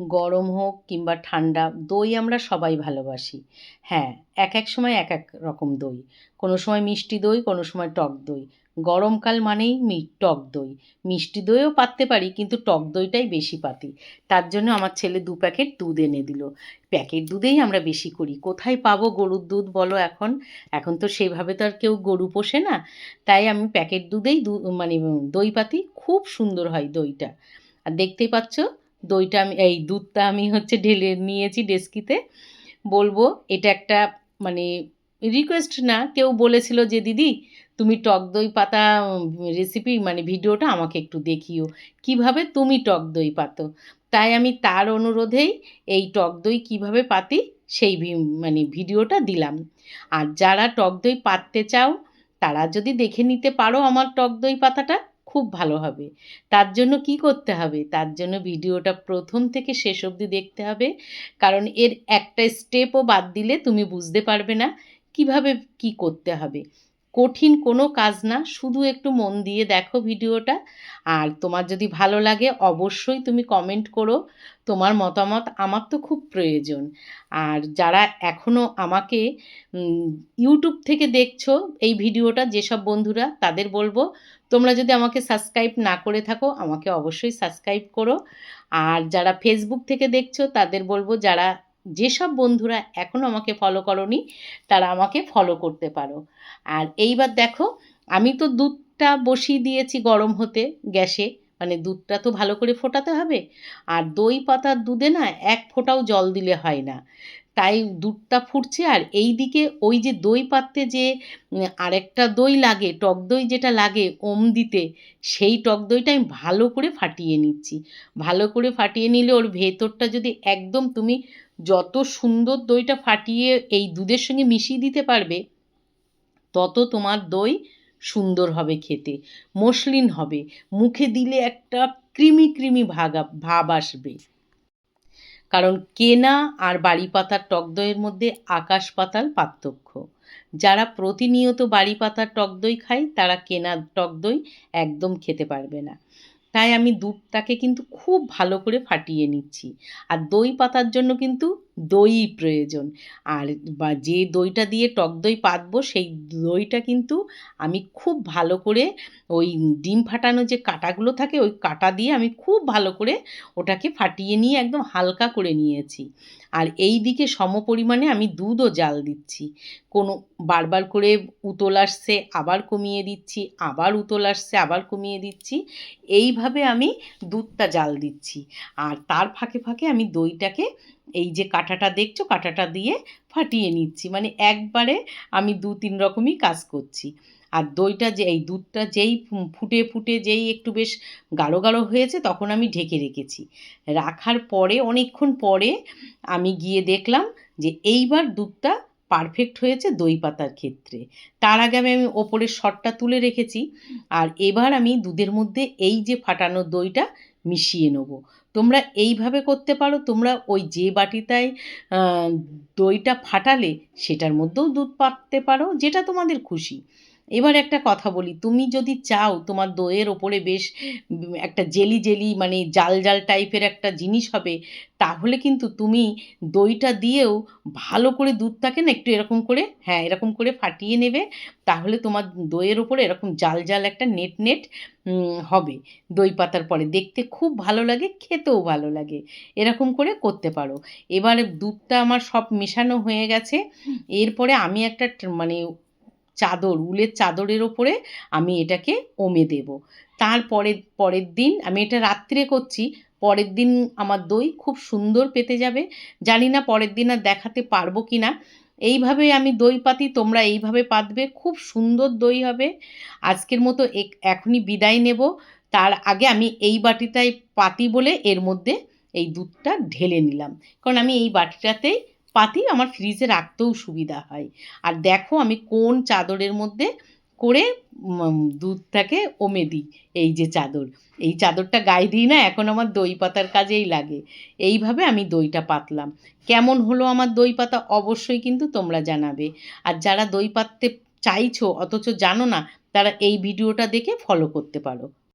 গরম হোক কিংবা ঠান্ডা, দই আমরা সবাই ভালোবাসি। হ্যাঁ এক এক সময় এক এক রকম দই। কোনো সময় মিষ্টি দই, কোনো সময় টক দই। গরমকাল মানেই মি, টক দই। মিষ্টি দইও পাততে পারি, কিন্তু টক দইটাই বেশি পাতি। তার জন্য আমার ছেলে দু প্যাকেট দুধ এনে দিল। প্যাকেট দুধেই আমরা বেশি করি। কোথায় পাবো গরুর দুধ বলো এখন? এখন তো সেইভাবে তো আর কেউ গরু পোষে না। তাই আমি প্যাকেট দুধেই দু মানে দই পাতি। খুব সুন্দর হয় দইটা। আর দেখতেই পাচ্ছ দইটা আমি, এই দুধটা আমি হচ্ছে ঢেলে নিয়েছি ডেস্কিতে। বলব, এটা একটা মানে রিকোয়েস্ট না, কেউ বলেছিল যে, দিদি, তুমি টক দই পাতা রেসিপি মানে ভিডিওটা আমাকে একটু দেখিও। কীভাবে তুমি টক দই পাতো? তাই আমি তার অনুরোধেই এই টক দই কীভাবে পাতি, সেই মানে ভিডিওটা দিলাম। আর যারা টক দই পাততে চাও, তারা যদি দেখে নিতে পারো আমার টক দই পাতাটা খুব ভালো হবে। তার জন্য কি করতে হবে? তার জন্য ভিডিওটা প্রথম থেকে শেষ অবধি দেখতে হবে। কারণ এর একটা স্টেপও বাদ দিলে তুমি বুঝতে পারবে না কীভাবে কি করতে হবে। কঠিন কোনো কাজ না, শুধু একটু মন দিয়ে দেখো ভিডিওটা। আর তোমার যদি ভালো লাগে, অবশ্যই তুমি কমেন্ট করো। তোমার মতামত আমার তো খুব প্রয়োজন। আর যারা এখনও আমাকে ইউটিউব থেকে দেখছ, এই ভিডিওটা, যেসব বন্ধুরা, তাদের বলব, তোমরা যদি আমাকে সাবস্ক্রাইব না করে থাকো, আমাকে অবশ্যই সাবস্ক্রাইব করো। আর যারা ফেসবুক থেকে দেখছ, তাদের বলব, যারা যেসব বন্ধুরা এখনও আমাকে ফলো করনি, তারা আমাকে ফলো করতে পারো। আর এইবার দেখো, আমি তো দুধটা বসিয়ে দিয়েছি গরম হতে গ্যাসে মানে দুধটা তো ভালো করে ফোটাতে হবে। আর দই পাতার দুধে না এক ফোঁটাও জল দিলে হয় না। তাই দুধটা ফুটছে আর এই দিকে ওই যে দই পাততে যে আরেকটা দই লাগে, টক দই যেটা লাগে ওম দিতে, সেই টক দইটা আমি ভালো করে ফাটিয়ে নিচ্ছি। ভালো করে ফাটিয়ে নিলে ওর ভেতরটা যদি একদম তুমি যত সুন্দর দইটা ফাটিয়ে এই দুধের সঙ্গে মিশিয়ে দিতে পারবে, তত তোমার দই সুন্দর হবে খেতে, মসলিন হবে। মুখে দিলে একটা ক্রিমি ক্রিমি ভাগা ভাব আসবে। কারণ কেনা আর বাড়ি পাতার টক দইয়ের মধ্যে আকাশ পাতাল পার্থক্য। যারা প্রতিনিয়ত বাড়ি পাতার টক দই খায়, তারা কেনা টক দই একদম খেতে পারবে না। তাই আমি দুধটাকে কিন্তু খুব ভালো করে ফাটিয়ে নিচ্ছি। আর দই পাতার জন্য কিন্তু দই প্রয়োজন। আর বা যে দইটা দিয়ে টক দই পাতবো, সেই দইটা কিন্তু আমি খুব ভালো করে ওই ডিম ফাটানো যে কাটাগুলো থাকে, ওই কাটা দিয়ে আমি খুব ভালো করে ওটাকে ফাটিয়ে নিয়ে একদম হালকা করে নিয়েছি। আর এই দিকে সম পরিমাণে আমি দুধও জাল দিচ্ছি। কোনো বারবার করে উতল আসছে, আবার কমিয়ে দিচ্ছি, আবার উতল আসছে, আবার কমিয়ে দিচ্ছি, এইভাবে আমি দুধটা জাল দিচ্ছি। আর তার ফাঁকে ফাঁকে আমি দইটাকে এই যে কাঁটাটা দেখছ, কাঁটাটা দিয়ে ফাটিয়ে নিচ্ছি। মানে একবারে আমি দু তিন রকমই কাজ করছি। আর দইটা যে, এই দুধটা যেই ফুটে ফুটে যেই একটু বেশ গাঢ় গাঢ় হয়েছে, তখন আমি ঢেকে রেখেছি। রাখার পরে, অনেকক্ষণ পরে আমি গিয়ে দেখলাম যে, এইবার দুধটা পারফেক্ট হয়েছে দই পাতার ক্ষেত্রে। তার আগে আমি আমি ওপরের শটটা তুলে রেখেছি। আর এবার আমি দুধের মধ্যে এই যে ফাটানো দইটা মিশিয়ে নেব। তোমরা এইভাবে করতে পারো, তোমরা ওই যে বাটিটায় দইটা ফাটালে সেটার মধ্যেও দুধ পাততে পারো, যেটা তোমাদের খুশি। এবার একটা কথা বলি তুমি যদি চাও তোমার দইয়ের ওপরে বেশ একটা জেলি জেলি মানে জাল জাল টাইপের একটা জিনিস হবে তাহলে কিন্তু তুমি দইটা দিয়েও ভালো করে দুধটাকে না একটু এরকম করে হ্যাঁ এরকম করে ফাটিয়ে নেবে তাহলে তোমার দইয়ের ওপরে এরকম জাল জাল একটা নেট নেট হবে দই পাতার পরে। দেখতে খুব ভালো লাগে খেতেও ভালো লাগে এরকম করে করতে পারো। এবারে দুধটা আমার সব মেশানো হয়ে গেছে এরপরে আমি একটা মানে চাদর, উলের চাদরের ওপরে আমি এটাকে ওমে দেব। তারপরে পরের দিন আমি এটা রাত্রে করছি, পরের দিন আমার দই খুব সুন্দর পেতে যাবে। জানি না পরের দিন আর দেখাতে পারব কি না এইভাবে আমি দই পাতি, তোমরা এইভাবে পাতবে, খুব সুন্দর দই হবে। আজকের মতো এখনই বিদায় নেব। তার আগে আমি এই বাটিটায় পাতি বলে এর মধ্যে এই দুধটা ঢেলে নিলাম। কারণ আমি এই বাটিটাতেই পাতি আমার ফ্রিজে রাখতেও সুবিধা হয়। আর দেখো আমি কোন চাদরের মধ্যে করে দুধটাকে ওমে দিই, এই যে চাদর। এই চাদরটা গায়ে দিই না, এখন আমার দই পাতার কাজেই লাগে। এইভাবে আমি দইটা পাতলাম। কেমন হলো আমার দই পাতা? অবশ্যই কিন্তু তোমরা জানাবে। আর যারা দই পাততে চাইছো, অথচ জানো না, তারা এই ভিডিওটা দেখে ফলো করতে পারো।